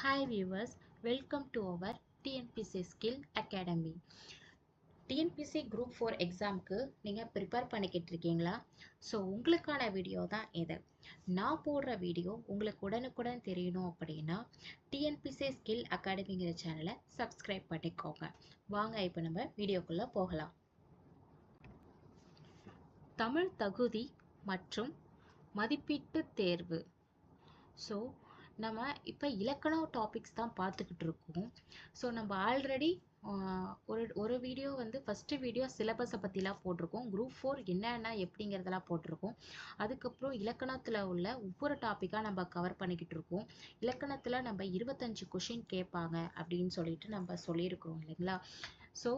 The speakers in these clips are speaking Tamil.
Hi viewers welcome to our TNPSC skill academy TNPSC group four எக்ஸாமுக்கு நீங்கள் ப்ரிப்பேர் பண்ணிக்கிட்டு இருக்கீங்களா? ஸோ உங்களுக்கான வீடியோ தான் இது. நான் போடுற வீடியோ உங்களுக்கு உடனுக்குடன் தெரியணும் அப்படின்னா டிஎன்பிசி ஸ்கில் அகாடமிங்கிற சேனலை சப்ஸ்கிரைப் பண்ணிக்கோங்க. வாங்க இப்போ நம்ம வீடியோக்குள்ளே போகலாம். தமிழ் தகுதி மற்றும் மதிப்பீட்டு தேர்வு. ஸோ நம்ம இப்போ இலக்கணம் டாபிக்ஸ் தான் பார்த்துக்கிட்டு இருக்கோம். ஸோ நம்ம ஆல்ரெடி ஒரு ஒரு வீடியோ வந்து ஃபஸ்ட்டு வீடியோ சிலபஸை பற்றிலாம் போட்டிருக்கோம். குரூப் ஃபோர் என்னென்ன எப்படிங்கிறதெல்லாம் போட்டிருக்கோம். அதுக்கப்புறம் இலக்கணத்தில் உள்ள ஒவ்வொரு டாப்பிக்காக நம்ம கவர் பண்ணிக்கிட்டு இருக்கோம். இலக்கணத்தில் நம்ம இருபத்தஞ்சு கொஷின் கேட்பாங்க அப்படின்னு சொல்லிட்டு நம்ம சொல்லியிருக்கிறோம் இல்லைங்களா? ஸோ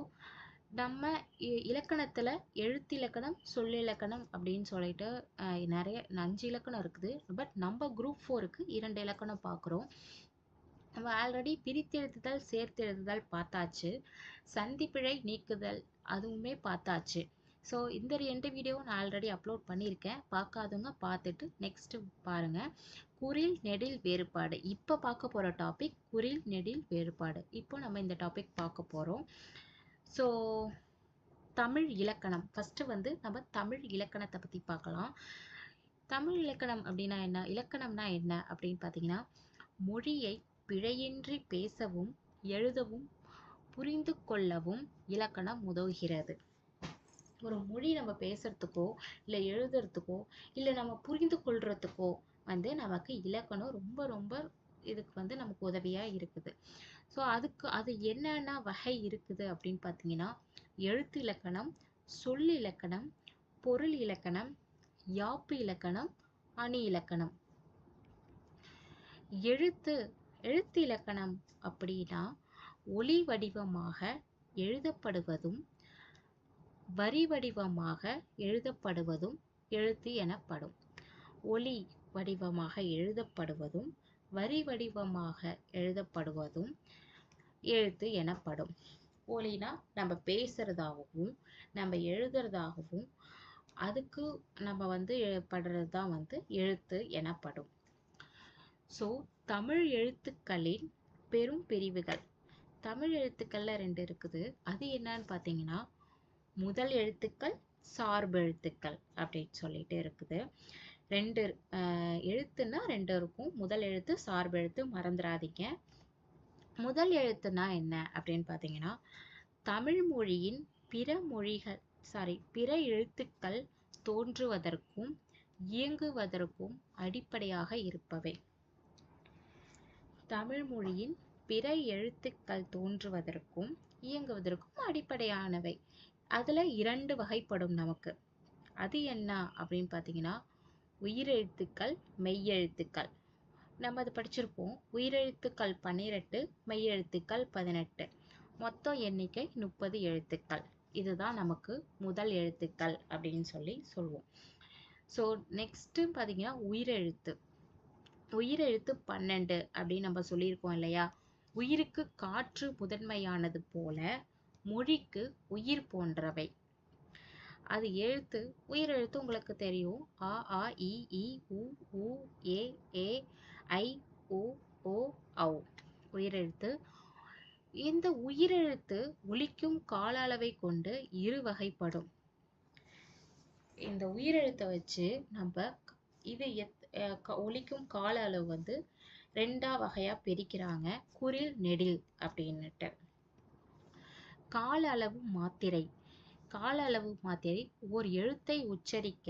நம்ம இலக்கணத்தில் எழுத்து இலக்கணம் சொல்லிலக்கணம் அப்படின்னு சொல்லிட்டு நிறைய அஞ்சு இலக்கணம் இருக்குது. பட் நம்ம குரூப் ஃபோருக்கு இரண்டு இலக்கணம் பார்க்குறோம் நம்ம ஆல்ரெடி பிரித்தெழுதுதல் சேர்த்தெழுதுதல் பார்த்தாச்சு. சந்திப்பிழை நீக்குதல் அதுவுமே பார்த்தாச்சு. ஸோ இந்த ரெண்டு வீடியோவும் நான் ஆல்ரெடி அப்லோட் பண்ணியிருக்கேன். பார்க்காதவங்க பார்த்துட்டு நெக்ஸ்ட்டு பாருங்கள் குரில் நெடில் வேறுபாடு. இப்போ பார்க்க போகிற டாபிக் குரில் நெடில் வேறுபாடு. இப்போ நம்ம இந்த டாபிக் பார்க்க போகிறோம் ஸோ தமிழ் இலக்கணம். ஃபஸ்ட்டு வந்து நம்ம தமிழ் இலக்கணத்தை பற்றி பார்க்கலாம். தமிழ் இலக்கணம் அப்படின்னா என்ன? இலக்கணம்னா என்ன அப்படின்னு பார்த்தீங்கன்னா மொழியை பிழையின்றி பேசவும் எழுதவும் புரிந்து கொள்ளவும் இலக்கணம் உதவுகிறது. ஒரு மொழி நம்ம பேசுறதுக்கோ இல்லை எழுதுறதுக்கோ இல்லை நம்ம புரிந்து கொள்றதுக்கோ வந்து நமக்கு இலக்கணம் ரொம்ப ரொம்ப இதுக்கு வந்து நமக்கு உதவியாக இருக்குது. ஸோ அதுக்கு அது என்னென்ன வகை இருக்குது அப்படின்னு பார்த்தீங்கன்னா எழுத்து இலக்கணம் சொல் இலக்கணம் பொருள் இலக்கணம் யாப்பு இலக்கணம் அணி இலக்கணம். எழுத்து எழுத்து இலக்கணம் அப்படின்னா ஒளி வடிவமாக எழுதப்படுவதும் வரி வடிவமாக எழுதப்படுவதும் எழுத்து எனப்படும். ஒளி வடிவமாக எழுதப்படுவதும் வரி வடிவமாக எழுதப்படுவதும் எழுத்து எனப்படும். ஒளினா நம்ம பேசுறதாகவும் நம்ம எழுதுறதாகவும் அதுக்கு நம்ம வந்து படுறது தான் வந்து எழுத்து எனப்படும். ஸோ தமிழ் எழுத்துக்களின் பெரும் பிரிவுகள். தமிழ் எழுத்துக்கள்ல ரெண்டு இருக்குது. அது என்னன்னு பார்த்தீங்கன்னா முதல் எழுத்துக்கள் சார்பு எழுத்துக்கள் அப்படின்னு சொல்லிட்டு இருக்குது. ரெண்டு எழுத்துன்னா ரெண்டு இருக்கும். முதல் எழுத்து சார்பு எழுத்து மறந்துடாதீங்க முதல் எழுத்துனா என்ன அப்படின்னு பார்த்தீங்கன்னா தமிழ் மொழியின் பிற மொழிகள் சாரி பிற எழுத்துக்கள் தோன்றுவதற்கும் இயங்குவதற்கும் அடிப்படையாக இருப்பவை. தமிழ் மொழியின் பிற எழுத்துக்கள் தோன்றுவதற்கும் இயங்குவதற்கும் அடிப்படையானவை. அதில் இரண்டு வகைப்படும் நமக்கு. அது என்ன அப்படின்னு பார்த்தீங்கன்னா உயிரெழுத்துக்கள் மெய்யெழுத்துக்கள். நம்ம அதை படிச்சிருப்போம். உயிரெழுத்துக்கள் பன்னிரெட்டு மெய்யெழுத்துக்கள் பதினெட்டு. மொத்தம் எண்ணிக்கை முப்பது எழுத்துக்கள். இதுதான் நமக்கு முதல் எழுத்துக்கள் அப்படின்னு சொல்லி சொல்லுவோம் ஸோ நெக்ஸ்ட்டு பார்த்தீங்கன்னா உயிரெழுத்து. உயிரெழுத்து பன்னெண்டு அப்படின்னு நம்ம சொல்லியிருக்கோம் இல்லையா? உயிருக்கு காற்று முதன்மையானது போல மொழிக்கு உயிர் போன்றவை. அது எழுத்து உயிரெழுத்து உங்களுக்கு தெரியும். ஆ ஆ இ இ உ உ ஏ ஏ ஐ ஓ ஓ ஔ. உயிரெழுத்து இந்த உயிரெழுத்து ஒலிக்கும் கால அளவை கொண்டு இரு வகைப்படும். இந்த உயிரெழுத்தை வச்சு நம்ம இது ஒலிக்கும் கால அளவு வந்து ரெண்டா வகையா பிரிக்கிறாங்க. குரில் நெடில் அப்படின்னுட்டு. கால அளவு மாத்திரை. கால அளவு மாத்திரை ஓர் எழுத்தை உச்சரிக்க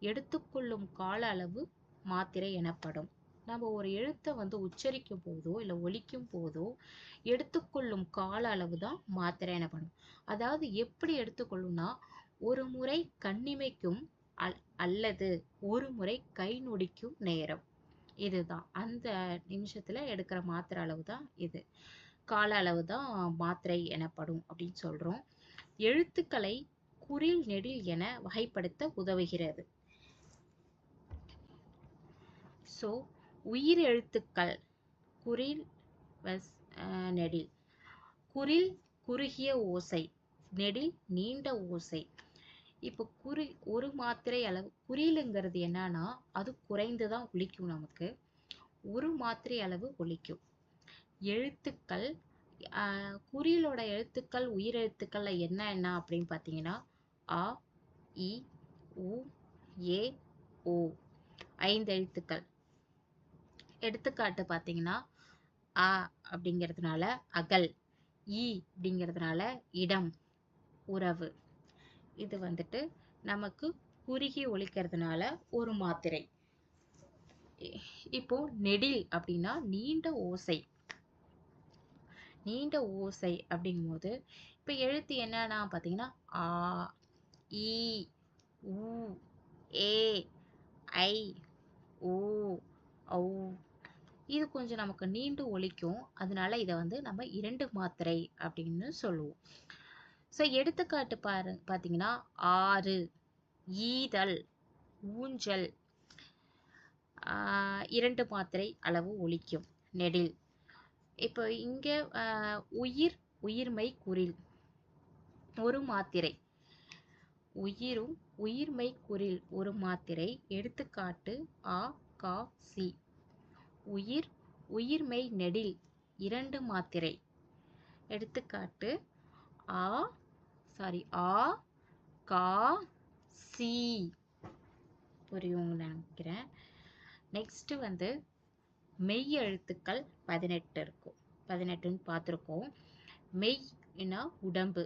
எடுத்துக்கொள்ளும் கால அளவு மாத்திரை எனப்படும். நம்ம ஒரு எழுத்தை வந்து உச்சரிக்கும் போதோ இல்லை ஒலிக்கும் போதோ எடுத்துக்கொள்ளும் கால அளவு தான் மாத்திரை எனப்படும். அதாவது எப்படி எடுத்துக்கொள்ளும்னா ஒரு முறை கண்ணிமைக்கும் அல் அல்லது ஒரு முறை கை நொடிக்கும் நேரம். இதுதான். அந்த நிமிஷத்துல எடுக்கிற மாத்திரை அளவு தான் இது. கால அளவு தான் மாத்திரை எனப்படும் அப்படின்னு சொல்றோம். எழுத்துக்களை குறில் நெடில் என வகைப்படுத்த உதவுகிறது. ஸோ உயிர் எழுத்துக்கள் குறில் நெடில். குறில் குறுகிய ஓசை நெடில் நீண்ட ஓசை. இப்போ குறி ஒரு மாத்திரை அளவு குறிலுங்கிறது என்னன்னா அது குறைந்து தான் ஒழிக்கும் நமக்கு. ஒரு மாத்திரை அளவு ஒழிக்கும் எழுத்துக்கள் குறியிலோட எழுத்துக்கள் உயிரெழுத்துக்கள்ல என்ன என்ன அப்படின்னு பார்த்தீங்கன்னா அ இ உ ஏ ஓ ஐந்து எழுத்துக்கள். எடுத்துக்காட்டு பார்த்தீங்கன்னா அ அப்படிங்கிறதுனால அகல் இ அப்படிங்கிறதுனால இடம் உறவு. இது வந்துட்டு நமக்கு குறுகி ஒழிக்கிறதுனால ஒரு மாத்திரை. இப்போ நெடில் அப்படின்னா நீண்ட ஓசை. நீண்ட ஓசை அப்படிங்கும்போது இப்போ எழுத்து என்னன்னா பார்த்தீங்கன்னா ஆ இ உ ஏ ஐ ஓ ஔ. இது கொஞ்சம் நமக்கு நீண்டு ஒழிக்கும் அதனால இதை வந்து நம்ம இரண்டு மாத்திரை அப்படின்னு சொல்லுவோம். ஸோ எடுத்துக்காட்டு பாரு பார்த்தீங்கன்னா ஆறு ஈதல் ஊஞ்சல் இரண்டு மாத்திரை அளவு ஒழிக்கும் நெடில். இப்போ இங்கே உயிர் உயிர்மை குரில். ஒரு மாத்திரை. உயிரும் உயிர்மை குரில் ஒரு மாத்திரை. எடுத்துக்காட்டு ஆ கா சி. உயிர் உயிர்மெய் நெடில். இரண்டு மாத்திரை. எடுத்துக்காட்டு ஆ சாரி ஆ கா சி. புரியும் நினைக்கிறேன். நெக்ஸ்ட்டு வந்து மெய் எழுத்துக்கள் பதினெட்டு இருக்கும். பதினெட்டுன்னு பார்த்துருக்கோம். மெய்னா உடம்பு.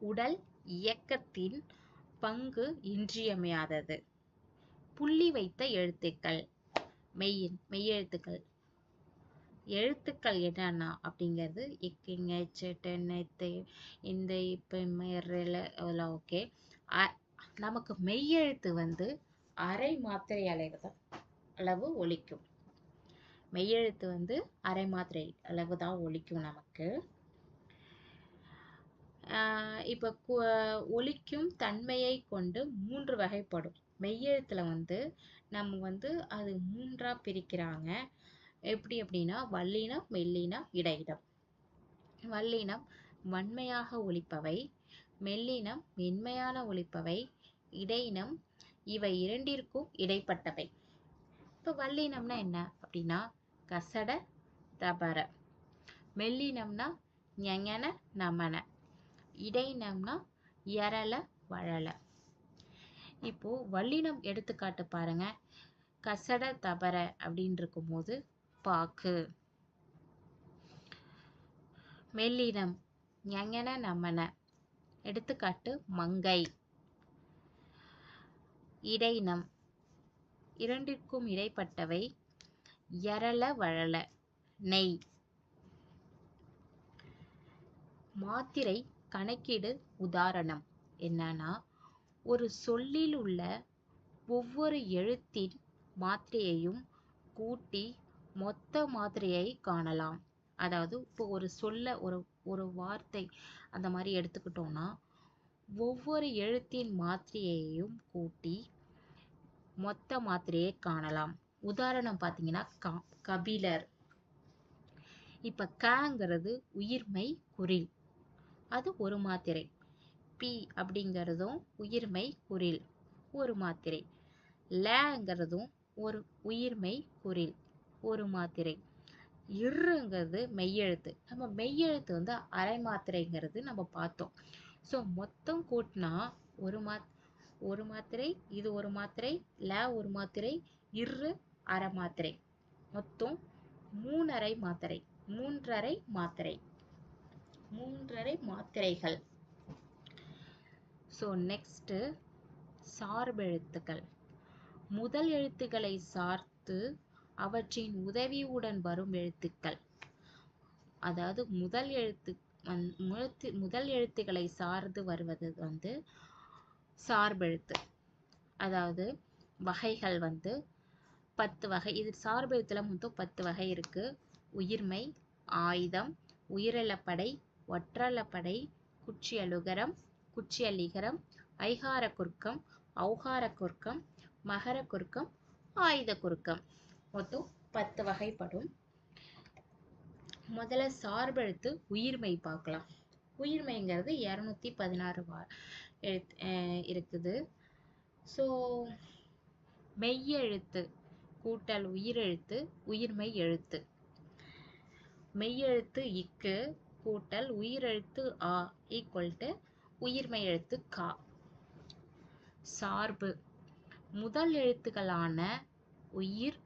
உடல் இயக்கத்தின் பங்கு இன்றியமையாதது. புள்ளி வைத்த எழுத்துக்கள். மெய் மெய்யெழுத்துக்கள். எழுத்துக்கள் என்னன்னா? அப்படிங்கிறது இக்கிங்க செட்டென்னத்தை இந்த இப்போ அதெல்லாம் ஓகே நமக்கு மெய்யெழுத்து வந்து அரை மாத்திரை அளவு தான். அளவு ஒலிக்கும் மெய்யெழுத்து வந்து அரை மாத்திரை அளவு தான் ஒழிக்கும் நமக்கு. இப்போ ஒழிக்கும் ஒலிக்கும் தன்மையை கொண்டு மூன்று வகைப்படும். மெய்யெழுத்தில் வந்து நம்ம வந்து அது மூன்றாக பிரிக்கிறாங்க. எப்படி அப்படின்னா வல்லினம் மெல்லினம் இடையிடம் வல்லினம் வன்மையாக ஒழிப்பவை மெல்லினம் மென்மையான ஒழிப்பவை இடையினம் இவை இரண்டிற்கும் இடைப்பட்டவை. இப்போ வல்லினம்னா என்ன அப்படின்னா கசட தபர மெல்லினம்னா ஞங்கன நமன. இடைனம்னா எரல வழல இப்போ வல்லினம் எடுத்துக்காட்டு பாருங்க. கசட தபர அப்படின்னு இருக்கும்போது பாக்கு. மெல்லினம் ஞங்கன நமன. எடுத்துக்காட்டு மங்கை. இடைனம் இரண்டிற்கும் இடைப்பட்டவை எரல வழல நெய். மாத்திரை கணக்கீடு உதாரணம். என்னன்னா ஒரு சொல்லில் உள்ள ஒவ்வொரு எழுத்தின் மாத்திரையையும் கூட்டி மொத்த மாத்திரையை காணலாம். அதாவது இப்போ ஒரு சொல்ல ஒரு ஒரு வார்த்தை அந்த மாதிரி எடுத்துக்கிட்டோம்னா ஒவ்வொரு எழுத்தின் மாத்திரையையும் கூட்டி மொத்த மாத்திரையை காணலாம். உதாரணம் பார்த்தீங்கன்னா க கபிலர். இப்ப கங்கிறது உயிர்மை குறில் அது ஒரு மாத்திரை. பி அப்படிங்கிறதும் உயிர்மை குறில் ஒரு மாத்திரை. லேங்கிறதும் ஒரு உயிர்மை குறில் ஒரு மாத்திரை. இருங்கிறது மெய்யெழுத்து. நம்ம மெய்யெழுத்து வந்து அரை மாத்திரைங்கிறது நம்ம பார்த்தோம். ஸோ மொத்தம் கூட்டினா ஒரு மா ஒரு மாத்திரை இது ஒரு மாத்திரை ல ஒரு மாத்திரை இரு அரை மாத்திரை. மொத்தம் மூணரை மாத்திரை. மூன்றரை மாத்திரை. மூன்றரை மாத்திரைகள். ஸோ நெக்ஸ்ட்டு சார்பெழுத்துக்கள் முதல் எழுத்துக்களை சார்த்து அவற்றின் உதவியுடன் வரும் எழுத்துக்கள். அதாவது முதல் எழுத்து வந்- முழுத்து- முதல் எழுத்துக்களை சார்ந்து வருவது வந்து சார்பெழுத்து. அதாவது வகைகள் வந்து பத்து வகை. இது சார்பெழுத்தில் மொத்தம் பத்து வகை இருக்கு. உயிர்மை ஆயுதம் உயிரிழப்படை ஒற்றளப்படை குச்சி குற்றியலிகரம் ஐகார குறுக்கம் ஔகார குறுக்கம் மகர குறுக்கம் ஆயுத குறுக்கம் மொத்தம் பத்து வகைப்படும். முதல்ல சார்பெழுத்து உயிர்மை பார்க்கலாம். உயிர்மைங்கிறது இரநூத்தி பதினாறு வா எழுத்து இருக்குது. ஸோ மெய்யெழுத்து கூட்டல் உயிரெழுத்து உயிர்மெய் எழுத்து. மெய்யெழுத்து இக்கு கூட்டல் உயிரெழுத்து ஆ ஈக்குவல் டு உயிர்மெய் எழுத்து கா. சார்பு. முதல் எழுத்துக்களான உயிர்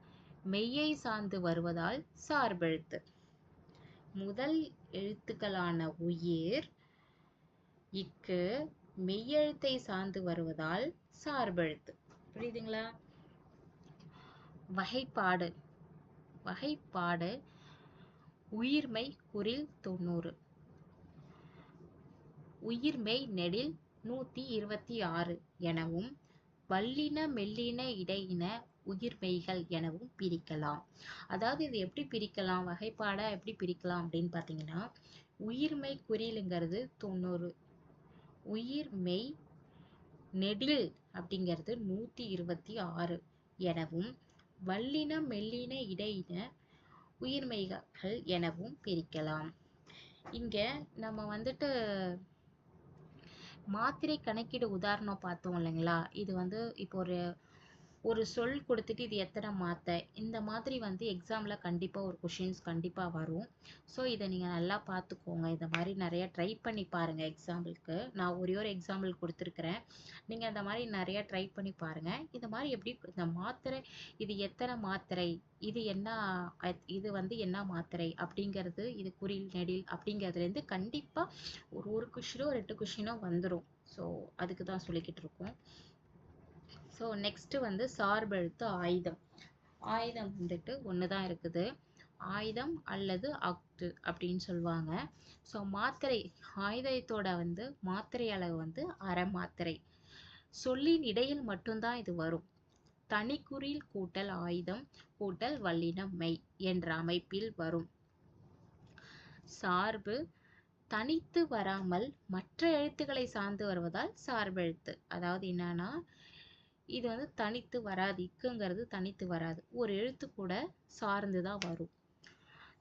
மெய்யை சார்ந்து வருவதால் சார்பெழுத்து. முதல் எழுத்துக்களான உயிர் இக்கு மெய்யெழுத்தை சார்ந்து வருவதால் சார்பெழுத்து. புரியுதுங்களா? வகைப்பாடு. வகைப்பாடு உயிர்மெய் குறில் தொண்ணூறு. உயிர்மெய் நெடில் நூத்தி இருபத்தி ஆறு எனவும் வல்லின மெல்லின இடையின உயிர்மெய்கள் எனவும் பிரிக்கலாம். அதாவது இது எப்படி பிரிக்கலாம்? வகைப்பாடை எப்படி பிரிக்கலாம் அப்படின்னு பார்த்தீங்கன்னா உயிர்மெய் குறிலுங்கிறது தொண்ணூறு. உயிர்மெய் நெடில் அப்படிங்கிறது நூத்தி இருபத்தி ஆறு எனவும் வல்லின மெல்லின இடையின உயிர்மெய்கள் எனவும் பிரிக்கலாம். இங்க நம்ம வந்துட்டு மாத்திரை கணக்கீடு உதாரணம் பார்த்தோம் இல்லைங்களா? இது வந்து இப்போ ஒரு ஒரு சொல் கொடுத்துட்டு இது எத்தனை மாற்ற இந்த மாதிரி வந்து எக்ஸாமில் கண்டிப்பாக ஒரு கொஷின்ஸ் கண்டிப்பாக வரும். ஸோ இதை நீங்கள் நல்லா பார்த்துக்கோங்க. இந்த மாதிரி நிறைய ட்ரை பண்ணி பாருங்கள் எக்ஸாம்பிளுக்கு நான் ஒரே ஒரு எக்ஸாம்பிள் கொடுத்துருக்குறேன். நீங்கள் அந்த மாதிரி நிறைய ட்ரை பண்ணி பாருங்கள் இந்த மாதிரி எப்படி இந்த மாத்திரை இது எத்தனை மாத்திரை இது என்ன இது வந்து என்ன மாத்திரை அப்படிங்கிறது இது குறில் நெடில் அப்படிங்கிறதுலேருந்து கண்டிப்பாக ஒரு ஒரு கொஷினோ ரெண்டு கொஷினோ வந்துடும் ஸோ அதுக்கு தான் சொல்லிக்கிட்டு இருக்கோம். ஸோ நெக்ஸ்ட்டு வந்து சார்பெழுத்து ஆயுதம். ஆயுதம் வந்துட்டு ஒன்று தான் இருக்குது. ஆயுதம் அல்லது அக்து அப்படின்னு சொல்லுவாங்க. ஸோ மாத்திரை ஆயுதத்தோட வந்து மாத்திரை அளவு வந்து அரை மாத்திரை. சொல்லின் இடையில் மட்டும்தான் இது வரும். தனிக்குறில் கூட்டல் ஆயுதம் கூட்டல் வல்லினம் மெய் என்ற அமைப்பில் வரும். சார்பு தனித்து வராமல் மற்ற எழுத்துக்களை சார்ந்து வருவதால் சார்பெழுத்து. அதாவது என்னன்னா இது வந்து தனித்து வராது இக்குங்கிறது தனித்து வராது. ஒரு எழுத்து கூட சார்ந்து தான் வரும்.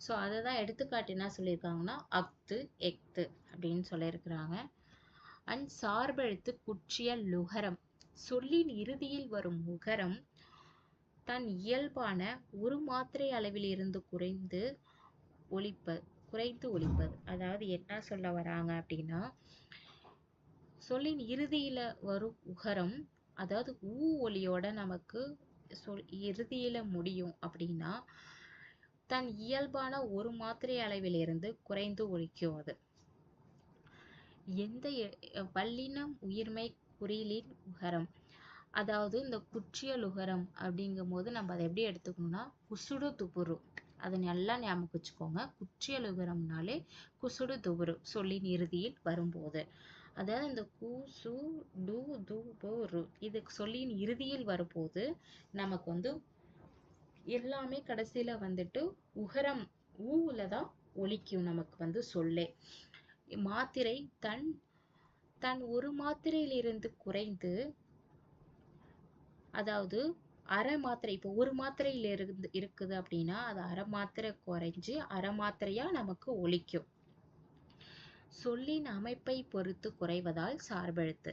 ஸோ அதை தான் எடுத்துக்காட்டு என்ன சொல்லியிருக்காங்கன்னா அக்து எக்து அப்படின்னு சொல்லியிருக்கிறாங்க. அண்ட் சார்பெழுத்து குற்றிய லுகரம். சொல்லின் இறுதியில் வரும் முகரம் தன் இயல்பான ஒரு மாத்திரை அளவில் இருந்து குறைந்து ஒழிப்பது குறைந்து ஒழிப்பது அதாவது என்ன சொல்ல வராங்க அப்படின்னா சொல்லின் இறுதியில வரும் உகரம் அதாவது ஊ ஒலியோட நமக்கு சொல் இறுதியில முடியும் அப்படின்னா தன் இயல்பான ஒரு மாத்திரை அளவிலிருந்து குறைந்து ஒழிக்கும் அது. எந்த பல்லினம் உயிர்மை குறியிலின் உகரம். அதாவது இந்த குற்றியல் உகரம் அப்படிங்கும் போது நம்ம அதை எப்படி எடுத்துக்கணும்னா குசுடு துபுரு. அதை நல்லா ஞாபகம் வச்சுக்கோங்க. குற்றியல் உகரம்னாலே குசுடு துபுரு சொல்லின் இறுதியில் வரும்போது. அதாவது இந்த கு சு டு து போ ரு இது சொல்லின் இறுதியில் வரும்போது நமக்கு வந்து எல்லாமே கடைசியில வந்துட்டு உகரம் ஊல தான் ஒழிக்கும் நமக்கு வந்து சொல்லே. மாத்திரை தன் தன் ஒரு மாத்திரையிலிருந்து குறைந்து அதாவது அரை மாத்திரை இப்போ ஒரு மாத்திரையில இருந்து இருக்குது அப்படின்னா அது அரை மாத்திரை குறைஞ்சு அரை மாத்திரையா நமக்கு ஒழிக்கும் சொல்லின் அமைப்பை பொறுத்து குறைவதால் சார்பெழுத்து.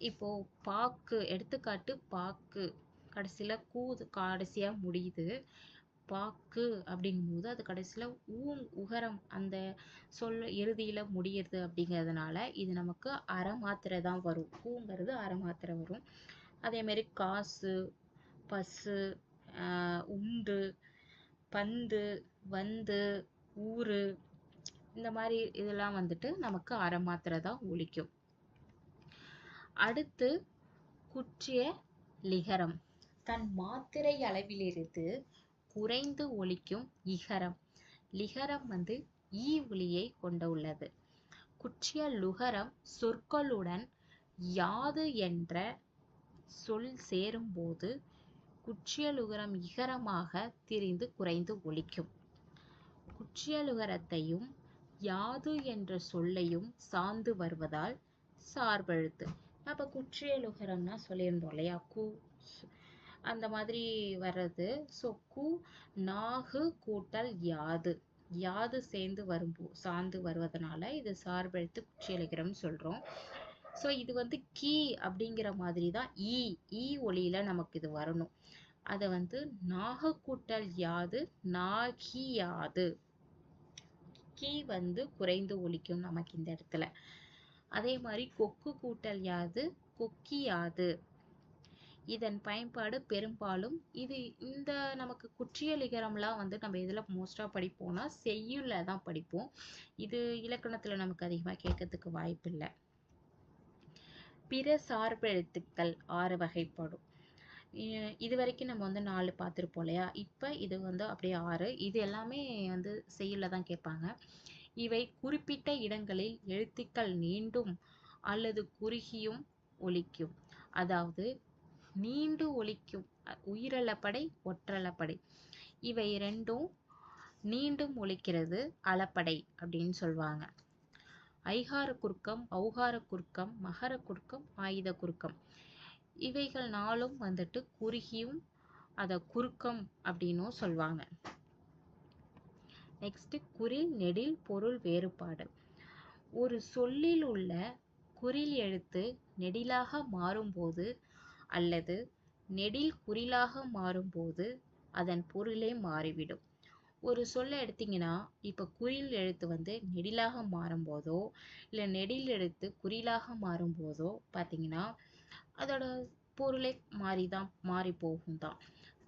இப்போ பாக்கு எடுத்துக்காட்டு பாக்கு. கடைசியில் கூ கடைசியாக முடியுது. பாக்கு அப்படிங்கும்போது அது கடைசியில் ஊங் உகரம் அந்த சொல் இறுதியில் முடியுது அப்படிங்கிறதுனால இது நமக்கு அரை மாத்திரை தான் வரும். கூங்கிறது அரை மாத்திரை வரும். அதேமாரி காசு பஸ்ஸு உண்டு பந்து வந்து ஊரு இந்த மாதிரி இதெல்லாம் வந்துட்டு நமக்கு அரை மாத்திரை தான் ஒழிக்கும். அடுத்து குற்றிய லிகரம். தன் மாத்திரை அளவிலிருந்து குறைந்து ஒழிக்கும் இகரம். லிகரம் வந்து ஈ ஒலியை கொண்டுள்ளது குற்றிய லுகரம் சொற்களுடன் யாது என்ற சொல் சேரும்போது குற்றியலுகரம் இகரமாக திரிந்து குறைந்து ஒழிக்கும். குற்றியலுகரத்தையும் யாது என்ற சொல்லையும் சார்ந்து வருவதால் சார்பெழுத்து. அப்போ குற்றியலுகரம்னா சொல்லியிருந்தோம் இல்லையா? கு அந்த மாதிரி வர்றது. ஸோ கு நாகு கூட்டல் யாது. யாது சேர்ந்து வரும்போ சார்ந்து வருவதனால இது சார்பெழுத்து குற்றியலுகரம் சொல்கிறோம் ஸோ இது வந்து கீ அப்படிங்கிற மாதிரி தான் ஈ. ஈ ஒளியில் நமக்கு இது வரணும். அதை வந்து நாக கூட்டல் யாது நாகி யாது. கீ வந்து குறைந்து ஒழிக்கும் நமக்கு இந்த இடத்துல. அதே மாதிரி கொக்கு கூட்டல் யாது? கொக்கி யாது? இதன் பயன்பாடு பெரும்பாலும் இது இந்த நமக்கு குற்றியலிகரம்லாம் வந்து நம்ம இதில் மோஸ்ட்டாக படிப்போம்னா செய்யுள்ள தான் படிப்போம். இது இலக்கணத்தில் நமக்கு அதிகமாக கேட்கறதுக்கு வாய்ப்பு இல்லை பிற சார்பெழுத்துக்கள் ஆறு வகைப்படும். இது வரைக்கும் நம்ம வந்து நாலு பார்த்துருப்போம் இல்லையா? இப்போ இது வந்து அப்படியே ஆறு. இது எல்லாமே வந்து செய்யுள்ள தான் கேட்பாங்க. இவை குறிப்பிட்ட இடங்களில் எழுத்துக்கள் நீண்டும் அல்லது குறுகியும் ஒலிக்கும். அதாவது நீண்டு ஒலிக்கும். உயிரளப்படை ஒற்றளப்படை இவை ரெண்டும் நீண்டும் ஒழிக்கிறது அளப்படை அப்படின்னு சொல்லுவாங்க ஐகார குறுக்கம் ஔகார குறுக்கம் மகர குறுக்கம் ஆயுத குறுக்கம். இவைகள் நாளும் வந்துட்டு குறுகியும் அதை குறுக்கம் அப்படின்னும் சொல்லுவாங்க. நெக்ஸ்ட் குறில் நெடில் பொருள் வேறுபாடு. ஒரு சொல்லில் உள்ள குறில் எழுத்து நெடிலாக மாறும்போது அல்லது நெடில் குறிலாக மாறும்போது அதன் பொருளே மாறிவிடும். ஒரு சொல்லை எடுத்தீங்கன்னா இப்போ குறில் எழுத்து வந்து நெடிலாக மாறும்போதோ இல்லை நெடில் எழுத்து குறிலாக மாறும்போதோ பார்த்தீங்கன்னா அதோட பொருளே மாறிதான் மாறி போகும் தான்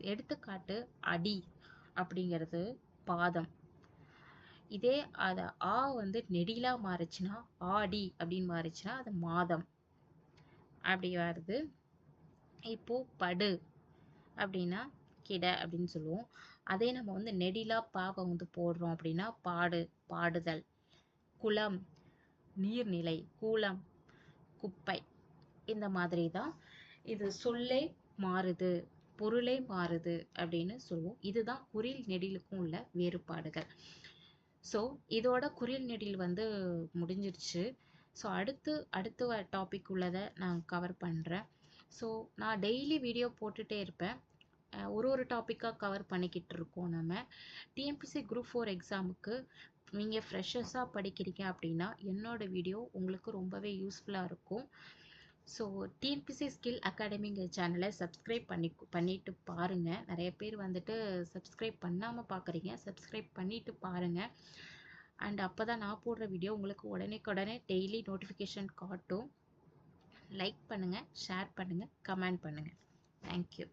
எடுத்துக்காட்டு அடி அப்படிங்கிறது பாதம். இதே அத ஆ வந்து நெடிலா மாறுச்சுன்னா ஆடி அப்படின்னு மாறுச்சுன்னா அது மாதம். அப்படி வருது. இப்போ படு அப்படின்னா கிட அப்படின்னு சொல்லுவோம். அதே நம்ம வந்து நெடிலா பாவை வந்து போடுறோம் அப்படின்னா பாடு பாடுதல். குளம் நீர்நிலை கூலம் குப்பை. இந்த மாதிரி தான் இது சொல்லே மாறுது பொருளே மாறுது அப்படின்னு சொல்லுவோம். இதுதான் குறில் நெடிலுக்கும் உள்ள வேறுபாடுகள். ஸோ இதோட குறில் நெடில் வந்து முடிஞ்சிருச்சு. ஸோ அடுத்து அடுத்த டாபிக் உள்ளதை நான் கவர் பண்ணுறேன் ஸோ நான் டெய்லி வீடியோ போட்டுகிட்டே இருப்பேன். ஒரு ஒரு டாப்பிக்காக கவர் பண்ணிக்கிட்டு இருக்கோம் நம்ம. டிஎம்பிசி குரூப் ஃபோர் எக்ஸாமுக்கு நீங்கள் ஃப்ரெஷர்ஸாக படிக்கிறீங்க அப்படின்னா என்னோடய வீடியோ உங்களுக்கு ரொம்பவே யூஸ்ஃபுல்லாக இருக்கும். ஸோ டிஎன்பிசி ஸ்கில் அகாடமிங்கிற சேனலை சப்ஸ்கிரைப் பண்ணி பண்ணிட்டு பாருங்கள் நிறைய பேர் வந்துட்டு சப்ஸ்கிரைப் பண்ணாமல் பார்க்குறீங்க சப்ஸ்கிரைப் பண்ணிட்டு பாருங்கள் அண்ட் அப்போ தான் நான் போடுற வீடியோ உங்களுக்கு உடனேக்குடனே டெய்லி நோட்டிஃபிகேஷன் காட்டும். லைக் பண்ணுங்கள் ஷேர் பண்ணுங்கள் கமெண்ட் பண்ணுங்கள் தேங்க்யூ